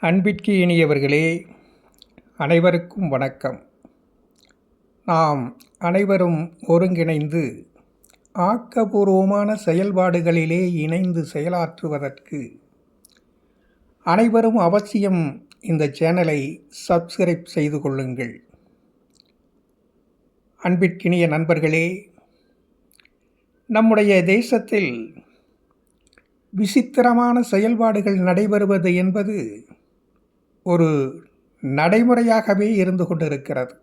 அன்பிற்கு இனியவர்களே அனைவருக்கும் வணக்கம். நாம் அனைவரும் ஒருங்கிணைந்து ஆக்கபூர்வமான செயல்பாடுகளிலே இணைந்து செயலாற்றுவதற்கு அனைவரும் அவசியம் இந்த சேனலை சப்ஸ்கிரைப் செய்து கொள்ளுங்கள். அன்பிற்கினிய நண்பர்களே நம்முடைய தேசத்தில் விசித்திரமான செயல்பாடுகள் நடைபெறுவது என்பது ஒரு நடைமுறையாகவே இருந்து கொண்டிருக்கிறது.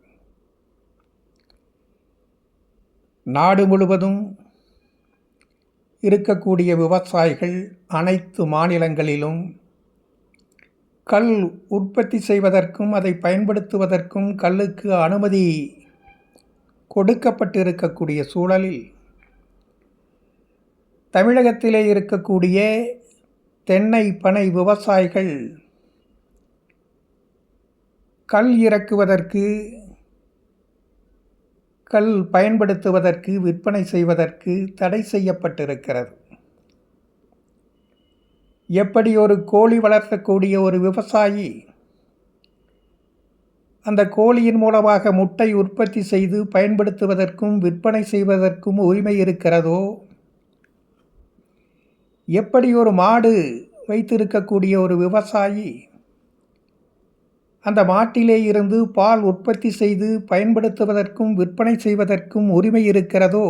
நாடு முழுவதும் இருக்கக்கூடிய விவசாயிகள் அனைத்து மாநிலங்களிலும் கல் உற்பத்தி செய்வதற்கும் அதை பயன்படுத்துவதற்கும் கல்லுக்கு அனுமதி கொடுக்கப்பட்டிருக்கக்கூடிய சூழலில் தமிழகத்திலே இருக்கக்கூடிய தென்னை பனை விவசாயிகள் கல் இறக்குவதற்கு கல் பயன்படுத்துவதற்கு விற்பனை செய்வதற்கு தடை செய்யப்பட்டிருக்கிறது. எப்படி ஒரு கோழி வளர்த்தக்கூடிய ஒரு விவசாயி அந்த கோழியின் மூலமாக முட்டை உற்பத்தி செய்து பயன்படுத்துவதற்கும் விற்பனை செய்வதற்கும் உரிமை இருக்கிறதோ? எப்படி ஒரு மாடு வைத்திருக்கக்கூடிய ஒரு விவசாயி அந்த மாட்டிலே இருந்து பால் உற்பத்தி செய்து பயன்படுத்துவதற்கும் விற்பனை செய்வதற்கும் உரிமை இருக்கிறதோ?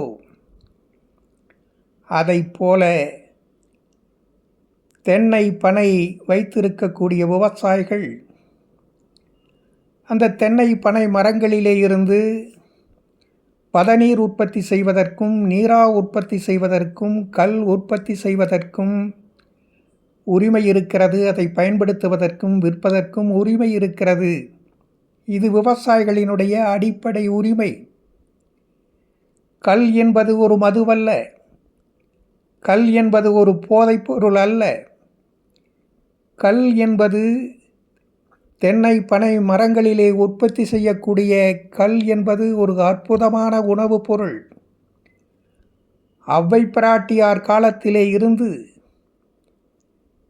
அதை போல தென்னை பனை வைத்திருக்கக்கூடிய விவசாயிகள் அந்த தென்னை பனை மரங்களிலே இருந்து பதநீர் உற்பத்தி செய்வதற்கும் நீரா உற்பத்தி செய்வதற்கும் கல் உற்பத்தி செய்வதற்கும் உரிமை இருக்கிறது அதை பயன்படுத்துவதற்கும் விற்பதற்கும் உரிமை இருக்கிறது. இது விவசாயிகளினுடைய அடிப்படை உரிமை. கல் என்பது ஒரு மதுவல்ல. கல் என்பது ஒரு போதைப் பொருள் அல்ல. கல் என்பது தென்னை பனை மரங்களிலே உற்பத்தி செய்யக்கூடிய கல் என்பது ஒரு அற்புதமான உணவுப் பொருள். அவ்வை பிராட்டியார் காலத்திலே இருந்து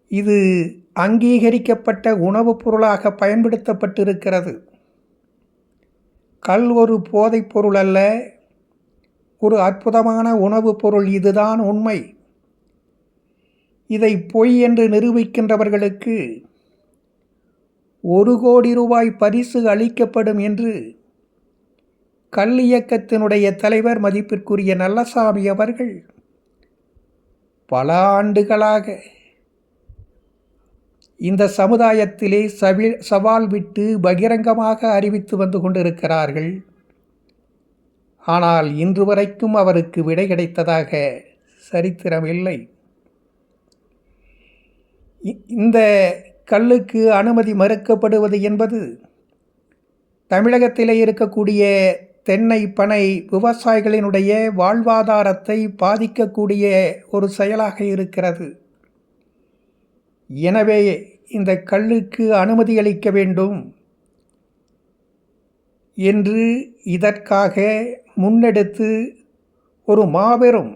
இது அங்கீகரிக்கப்பட்ட உணவுப் பொருளாக பயன்படுத்தப்பட்டிருக்கிறது. கல் ஒரு போதைப் பொருள் அல்ல. ஒரு அற்புதமான உணவுப் பொருள் இதுதான் உண்மை. இதை பொய் என்று நிரூபிக்கின்றவர்களுக்கு ஒரு கோடி ரூபாய் பரிசு அளிக்கப்படும் என்று கல் இயக்கத்தினுடைய தலைவர் மதிப்பிற்குரிய நல்லசாமி அவர்கள் பல ஆண்டுகளாக இந்த சமுதாயத்திலே சவி சவால் விட்டு பகிரங்கமாக அறிவித்து வந்து கொண்டிருக்கிறார்கள். ஆனால் இன்று வரைக்கும் அவருக்கு விடை கிடைத்ததாக சரித்திரம் இல்லை. இந்த கல்லுக்கு அனுமதி மறுக்கப்படுவது என்பது தமிழகத்திலே இருக்கக்கூடிய தென்னை பனை விவசாயிகளினுடைய வாழ்வாதாரத்தை பாதிக்கக்கூடிய ஒரு செயலாக இருக்கிறது. எனவே இந்த கல்லுக்கு அனுமதி அளிக்க வேண்டும் என்று இதற்காக முன்னெடுத்து ஒரு மாபெரும்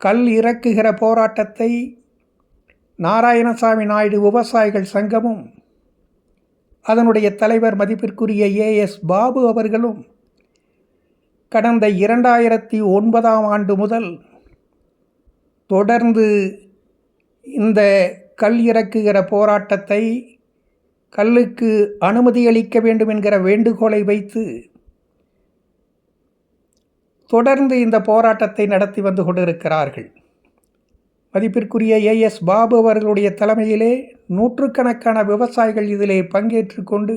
கல் இறக்குகிற போராட்டத்தை நாராயணசாமி நாயுடு விவசாயிகள் சங்கமும் அதனுடைய தலைவர் மதிப்பிற்குரிய ஏஎஸ் பாபு அவர்களும் கடந்த இரண்டாயிரத்தி ஒன்பதாம் ஆண்டு முதல் தொடர்ந்து இந்த கல் இறக்குகிற போராட்டத்தை கல்லுக்கு அனுமதி அளிக்க வேண்டும் என்கிற வேண்டுகோளை வைத்து தொடர்ந்து இந்த போராட்டத்தை நடத்தி வந்து கொண்டிருக்கிறார்கள். மதிப்பிற்குரிய ஏஎஸ் பாபு அவர்களுடைய தலைமையிலே நூற்றுக்கணக்கான விவசாயிகள் இதிலே பங்கேற்று கொண்டு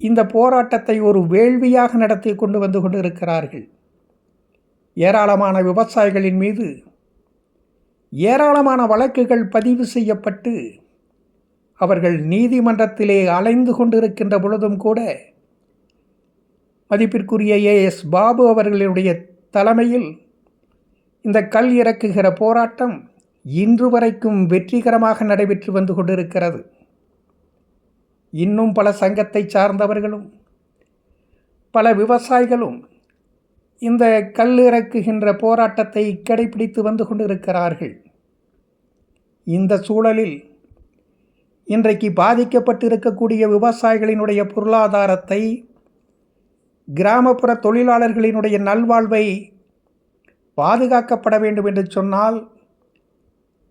இந்த போராட்டத்தை ஒரு வேள்வியாக நடத்தி கொண்டு வந்து கொண்டிருக்கிறார்கள். ஏராளமான விவசாயிகளின் மீது ஏராளமான வழக்குகள் பதிவு செய்யப்பட்டு அவர்கள் நீதிமன்றத்திலே அலைந்து கொண்டிருக்கின்ற பொழுதும் கூட மதிப்பிற்குரிய எஸ் பாபு அவர்களுடைய தலைமையில் இந்த கல் இறக்குகிற போராட்டம் இன்று வரைக்கும் வெற்றிகரமாக நடைபெற்று வந்து கொண்டிருக்கிறது. இன்னும் பல சங்கத்தை சார்ந்தவர்களும் பல விவசாயிகளும் இந்த கல் இறக்குகின்ற போராட்டத்தை கடைபிடித்து வந்து கொண்டிருக்கிறார்கள். இந்த சூழலில் இன்றைக்கு பாதிக்கப்பட்டிருக்கக்கூடிய விவசாயிகளினுடைய பொருளாதாரத்தை கிராமப்புற தொழிலாளர்களினுடைய நல்வாழ்வை பாதுகாக்கப்பட வேண்டும் என்று சொன்னால்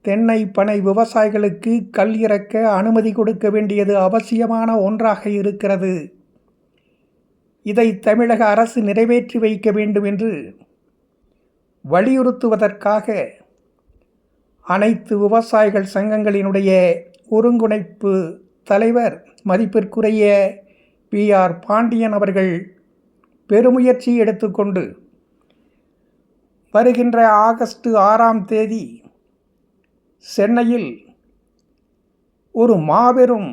தென்னை பனை விவசாயிகளுக்கு கல் இறக்க அனுமதி கொடுக்க வேண்டியது அவசியமான ஒன்றாக இருக்கிறது. இதை தமிழக அரசு நிறைவேற்றி வைக்க வேண்டும் என்று வலியுறுத்துவதற்காக அனைத்து விவசாயிகள் சங்கங்களினுடைய ஒருங்கிணைப்பு தலைவர் மதிப்பிற்குரிய பி. ஆர். பாண்டியன் அவர்கள் பெருமுயற்சி எடுத்துக்கொண்டு வருகின்ற ஆகஸ்ட் ஆறாம் தேதி சென்னையில் ஒரு மாபெரும்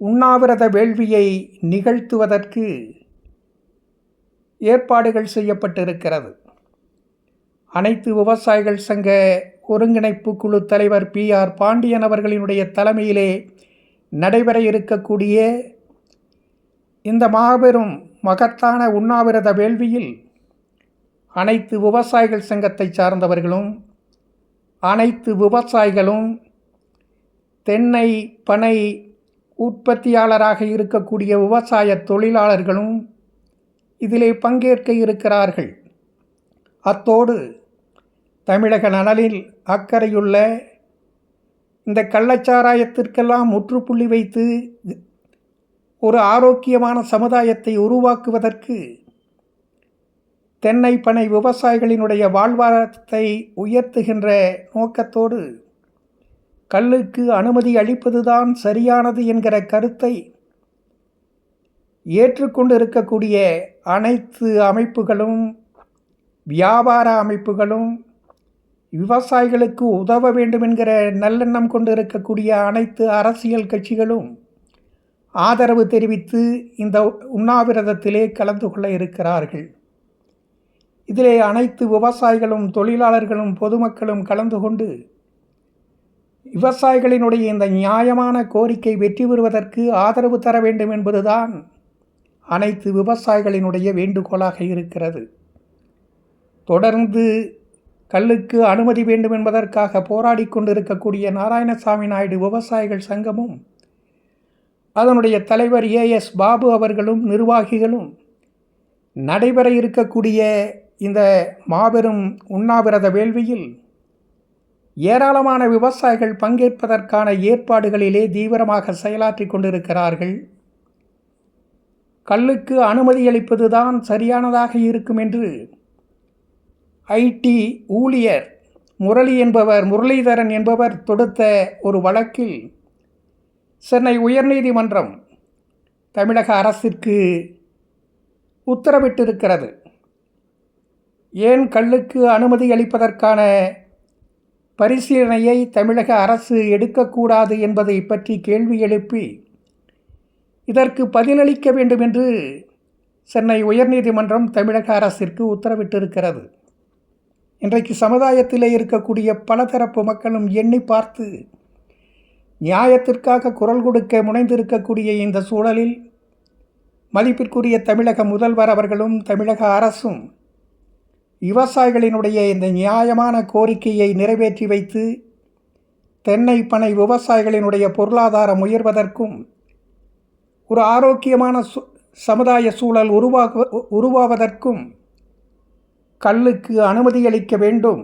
உண்ணாவிரத வேள்வியை நிகழ்த்துவதற்கு ஏற்பாடுகள் செய்யப்பட்டிருக்கிறது. அனைத்து விவசாயிகள் சங்க ஒருங்கிணைப்பு குழு தலைவர் பி ஆர் பாண்டியன் அவர்களினுடைய தலைமையிலே நடைபெற இருக்கக்கூடிய இந்த மாபெரும் மகத்தான உண்ணாவிரத வேள்வியில் அனைத்து விவசாயிகள் சங்கத்தை சார்ந்தவர்களும் அனைத்து விவசாயிகளும் தென்னை பனை உற்பத்தியாளராக இருக்கக்கூடிய விவசாய தொழிலாளர்களும் இதிலே பங்கேற்க இருக்கிறார்கள். அத்தோடு தமிழக நலனில் அக்கறையுள்ள இந்த கள்ளச்சாராயத்திற்கெல்லாம் முற்றுப்புள்ளி வைத்து ஒரு ஆரோக்கியமான சமுதாயத்தை உருவாக்குவதற்கு தென்னை பனை விவசாயிகளினுடைய வாழ்வாரத்தை உயர்த்துகின்ற நோக்கத்தோடு கல்லுக்கு அனுமதி அளிப்பதுதான் சரியானது என்கிற கருத்தை ஏற்றுக்கொண்டு இருக்கக்கூடிய அனைத்து அமைப்புகளும் வியாபார அமைப்புகளும் விவசாயிகளுக்கு உதவ வேண்டும் என்கிற நல்லெண்ணம் கொண்டு இருக்கக்கூடிய அனைத்து அரசியல் கட்சிகளும் ஆதரவு தெரிவித்து இந்த உண்ணாவிரதத்திலே கலந்து கொள்ள இருக்கிறார்கள். இதிலே அனைத்து விவசாயிகளும் தொழிலாளர்களும் பொதுமக்களும் கலந்து கொண்டு விவசாயிகளினுடைய இந்த நியாயமான கோரிக்கை வெற்றி பெறுவதற்கு ஆதரவு தர வேண்டும் என்பதுதான் அனைத்து விவசாயிகளினுடைய வேண்டுகோளாக இருக்கிறது. தொடர்ந்து கல்லுக்கு அனுமதி வேண்டும் என்பதற்காக போராடி கொண்டிருக்கக்கூடிய நாராயணசாமி நாயுடு விவசாயிகள் சங்கமும் அதனுடைய தலைவர் ஏஎஸ் பாபு அவர்களும் நிர்வாகிகளும் நடைபெற இருக்கக்கூடிய இந்த மாபெரும் உண்ணாவிரத வேள்வியில் ஏராளமான விவசாயிகள் பங்கேற்பதற்கான ஏற்பாடுகளிலே தீவிரமாக செயலாற்றி கொண்டிருக்கிறார்கள். கல்லுக்கு அனுமதி அளிப்பதுதான் சரியானதாக இருக்கும் என்று ஐடி ஊழியர் முரளி என்பவர் முரளிதரன் என்பவர் தொடுத்த ஒரு வழக்கில் சென்னை உயர்நீதிமன்றம் தமிழக அரசிற்கு உத்தரவிட்டிருக்கிறது. ஏன் கல்லுக்கு அனுமதி அளிப்பதற்கான பரிசீலனையை தமிழக அரசு எடுக்கக்கூடாது என்பதை பற்றி கேள்வி எழுப்பி இதற்கு பதிலளிக்க வேண்டும் என்று சென்னை உயர்நீதிமன்றம் தமிழக அரசிற்கு உத்தரவிட்டிருக்கிறது. இன்றைக்கு சமுதாயத்திலே இருக்கக்கூடிய பலதரப்பு மக்களும் எண்ணி பார்த்து நியாயத்திற்காக குரல் கொடுக்க முனைந்திருக்கக்கூடிய இந்த சூழலில் மதிப்பிற்குரிய தமிழக முதல்வர் அவர்களும் தமிழக அரசும் விவசாயிகளினுடைய இந்த நியாயமான கோரிக்கையை நிறைவேற்றி வைத்து தென்னை பனை விவசாயிகளினுடைய பொருளாதாரம் உயர்வதற்கும் ஒரு ஆரோக்கியமான சு சமுதாய சூழல் உருவாக உருவாவதற்கும் கல்லுக்கு அனுமதி அளிக்க வேண்டும்.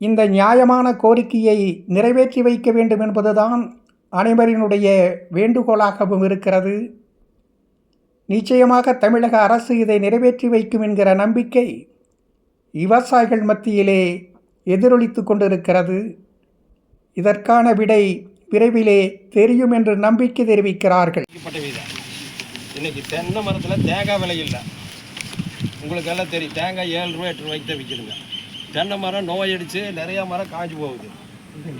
இந்த நியாயமான கோரிக்கையை நிறைவேற்றி வைக்க வேண்டும் என்பதுதான் அனைவரினுடைய வேண்டுகோளாகவும் இருக்கிறது. நிச்சயமாக தமிழக அரசு இதை நிறைவேற்றி வைக்கும் என்கிற நம்பிக்கை விவசாயிகள் மத்தியிலே எதிரொலித்து கொண்டிருக்கிறது. இதற்கான விடை விரைவிலே தெரியும் என்று நம்பிக்கை தெரிவிக்கிறார்கள். இன்னைக்கு தென்னை மரத்தில் தேங்காய் விலை இல்லை. உங்களுக்கு எல்லாம் தெரியும். தேங்காய் ஏழு ரூபா எட்டு ரூபாய்க்கு தான் விற்கிதுங்க தென்னை மரம் நோய் அடித்து நிறையா மரம் காஞ்சி போகுது.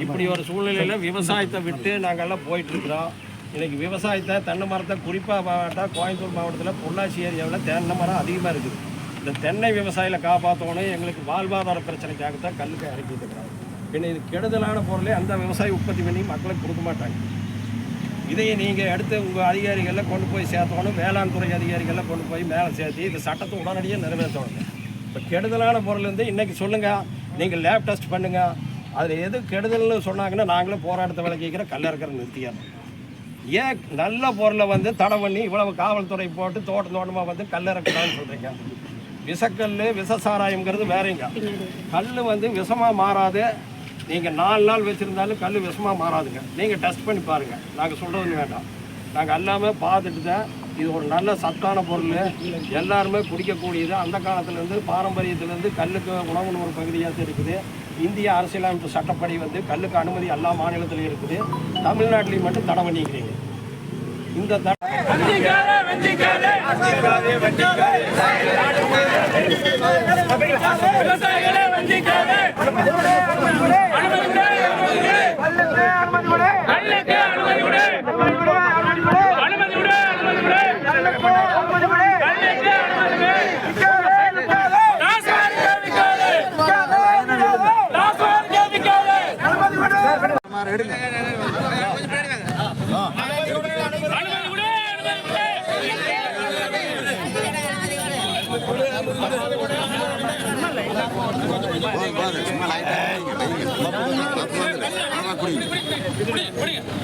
இப்படி ஒரு சூழ்நிலையில் விவசாயத்தை விட்டு நாங்கள்லாம் போயிட்டுருக்குறோம் இன்றைக்கி விவசாயத்தை தென்னை மரத்தை குறிப்பாக மாவட்டம் கோயம்புத்தூர் மாவட்டத்தில் பொள்ளாச்சி ஏரியாவில் தென்னை மரம் அதிகமாக இருக்குது. இந்த தென்னை விவசாயியில் காப்பாற்றணும் எங்களுக்கு வாழ்வாதார பிரச்சனைக்காகத்தான் கல்லுக்கு இறக்கிட்டு இருக்கிறாங்க பின்ன இது கெடுதலான பொருளை அந்த விவசாயி உற்பத்தி பண்ணி மக்களுக்கு கொடுக்க மாட்டாங்க. இதையே நீங்கள் எடுத்து உங்கள் அதிகாரிகளில் கொண்டு போய் சேர்த்தணும் வேளாண் துறை அதிகாரிகளில் கொண்டு போய் மேலே சேர்த்து இந்த சட்டத்தை உடனடியாக நிறைவேற்றணும். இப்போ கெடுதலான பொருள் வந்து இன்றைக்கி சொல்லுங்கள் நீங்கள் லேப் டெஸ்ட் பண்ணுங்கள் அதில் எது கெடுதல்னு சொன்னாங்கன்னா நாங்களும் போராட்டத்தை விளக்கிக்கிற கல்லறக்கிற நிறுத்திக்கிறோம் ஏன் நல்ல பொருளை வந்து தடை பண்ணி இவ்வளவு காவல்துறை போட்டு தோட்டம் தோட்டமாக வந்து கல்லறக்கலாம்னு சொல்கிறீங்க விஷக்கல் விஷசாராயங்கிறது வேறங்க. கல் வந்து விஷமாக மாறாது. நீங்கள் நாலு நாள் வச்சுருந்தாலும் கல் விஷமாக மாறாதுங்க. நீங்கள் டெஸ்ட் பண்ணி பாருங்கள் நாங்கள் சொல்கிறதுன்னு வேண்டாம். நாங்கள் எல்லாமே பார்த்துட்டு தான் இது ஒரு நல்ல சத்தான பொருள். எல்லாருமே குடிக்கக்கூடியது. அந்த காலத்துலேருந்து பாரம்பரியத்துலேருந்து கல்லுக்கு உணவுன்னு ஒரு பகுதியாக இருக்குது. இந்திய அரசியலமைப்பு சட்டப்படி வந்து கல்லுக்கு அனுமதி எல்லா மாநிலத்திலையும் இருக்குது தமிழ்நாட்டிலையும் மட்டும் தடை பண்ணிக்கிறீங்க இந்த தடை விவசாயிகளை வஞ்சிக்காதே கல்லுக்கு அனுமதி அனுமதி அனுமதி அனுமதி கொடு டாஸ்மார்க்கை விற்காதே டாஸ்மார்க்கை விற்காதே அனுமதி கொடு அனுமதி கொடு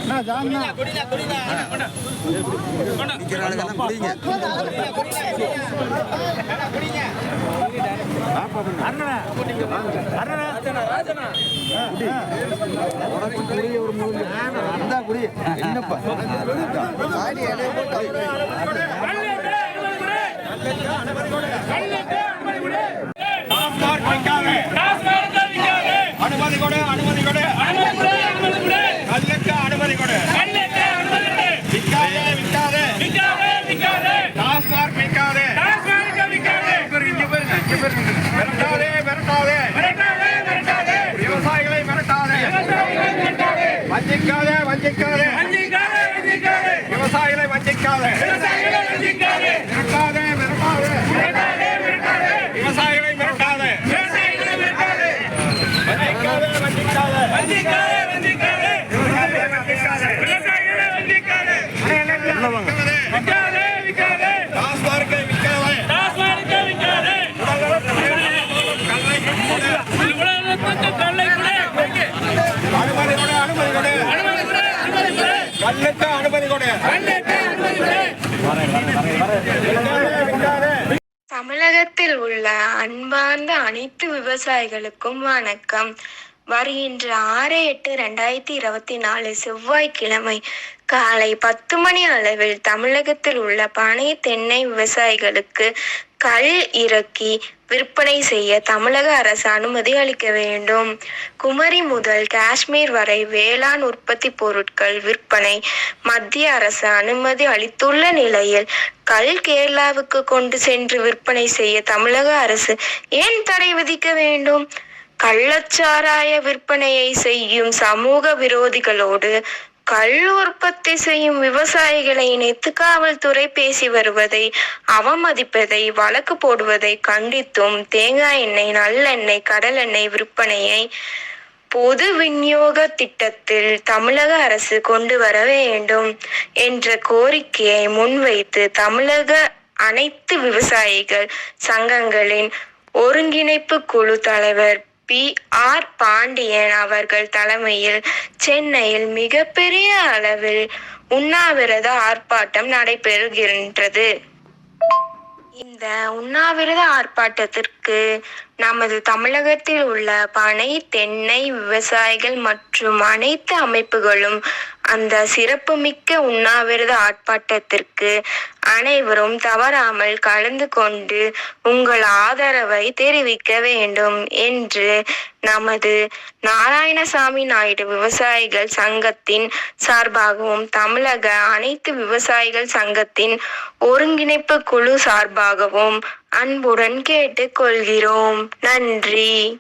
கல்லுக்கு அனுமதி கொடு கல்லுக்கு அனுமதி கொடு டாஸ்மாக் வைக்காதே. டாஸ்மார்க்கை விற்காதே அனுமதி கொடு அனுமதி கொடு அனுமதி கொடு அனுமதி கொடு கல்லுக்கு அனுமதி கொடு கல்லுக்கு அனுமதி கொடு விற்காதே விற்காதே விற்காதே விற்காதே டாஸ்மாக் விற்காதே டாஸ்மார்க்கை விற்காதே மிரட்டாதே மிரட்டாதே மிரட்டாதே மிரட்டாதே விவசாயிகளை மிரட்டாதே விவசாயிகளை மிரட்டாதே வஞ்சிக்காதே வஞ்சிக்காதே வஞ்சிக்காதே வஞ்சிக்காதே விவசாயிகளை வஞ்சிக்காதே விவசாயிகளை வஞ்சிக்காதே மிரட்டாதே மிரட்டாதே மிரட்டாதே மிரட்டாதே விவசாயிகளை மிரட்டாதே விவசாயிகளை மிரட்டாதே வஞ்சிக்காதே வஞ்சிக்காதே வஞ்சிக்காதே வஞ்சிக்காதே விவசாயிகளை வஞ்சிக்காதே விவசாயிகளை வஞ்சிக்காதே விற்காதே விற்காதே டாஸ்மார்க்கை விற்காதே டாஸ்மார்க்கை விற்காதே உலகத்துக்கு கல்லை கொடு அனுமதி கொடு அனுமதி கொடு அனுமதி கொடு அனுமதி கொடு கல்லுக்கு அனுமதி கொடு கல்லுக்கு அனுமதி கொடு விற்காதே விற்காதே தமிழகத்தில் உள்ள அன்பார்ந்த அனைத்து விவசாயிகளுக்கும் வணக்கம். வருகின்ற ஆறு எட்டு ரெண்டாயிரத்தி இருபத்தி நாலு செவ்வாய்க்கிழமை காலை பத்து மணி அளவில் தமிழகத்தில் உள்ள பனை தென்னை விவசாயிகளுக்கு கல் இறக்கி விற்பனை செய்ய தமிழக அரசு அனுமதி அளிக்க வேண்டும். குமரி முதல் காஷ்மீர் வரை வேளாண் உற்பத்தி பொருட்கள் விற்பனை. மத்திய அரசு அனுமதி அளித்துள்ள நிலையில் கல் கேரளாவுக்கு கொண்டு சென்று விற்பனை செய்ய தமிழக அரசு ஏன் தடை விதிக்க வேண்டும்? கள்ளச்சாராய விற்பனையை செய்யும் சமூக விரோதிகளோடு கல் உற்பத்தி செய்யும் விவசாயிகளை இணைத்து காவல்துறை பேசி வருவதை அவமதிப்பதை வழக்கு போடுவதை கண்டித்தும் தேங்காய் எண்ணெய் நல்லெண்ணெய் கடலெண்ணெய் விற்பனையை பொது விநியோக திட்டத்தில் தமிழக அரசு கொண்டு வர வேண்டும் என்ற கோரிக்கையை முன்வைத்து தமிழக அனைத்து விவசாயிகள் சங்கங்களின் ஒருங்கிணைப்பு குழு தலைவர் பி. ஆர். பாண்டியன் அவர்கள் தலைமையில் சென்னையில் மிகப்பெரிய அளவில் உண்ணாவிரத ஆர்ப்பாட்டம் நடைபெறுகின்றது. இந்த உண்ணாவிரத ஆர்ப்பாட்டத்திற்கு நமது தமிழகத்தில் உள்ள பனை தென்னை விவசாயிகள் மற்றும் அனைத்து அமைப்புகளும் அந்த சிறப்புமிக்க உண்ணாவிரத ஆர்ப்பாட்டத்திற்கு அனைவரும் தவறாமல் கலந்து கொண்டு உங்கள் ஆதரவை தெரிவிக்க வேண்டும் என்று நமது நாராயணசாமி நாயுடு விவசாயிகள் சங்கத்தின் சார்பாகவும் தமிழக அனைத்து விவசாயிகள் சங்கத்தின் ஒருங்கிணைப்பு குழு சார்பாகவும் அன்புடன் கேட்டுக்கொள்கிறோம். நன்றி.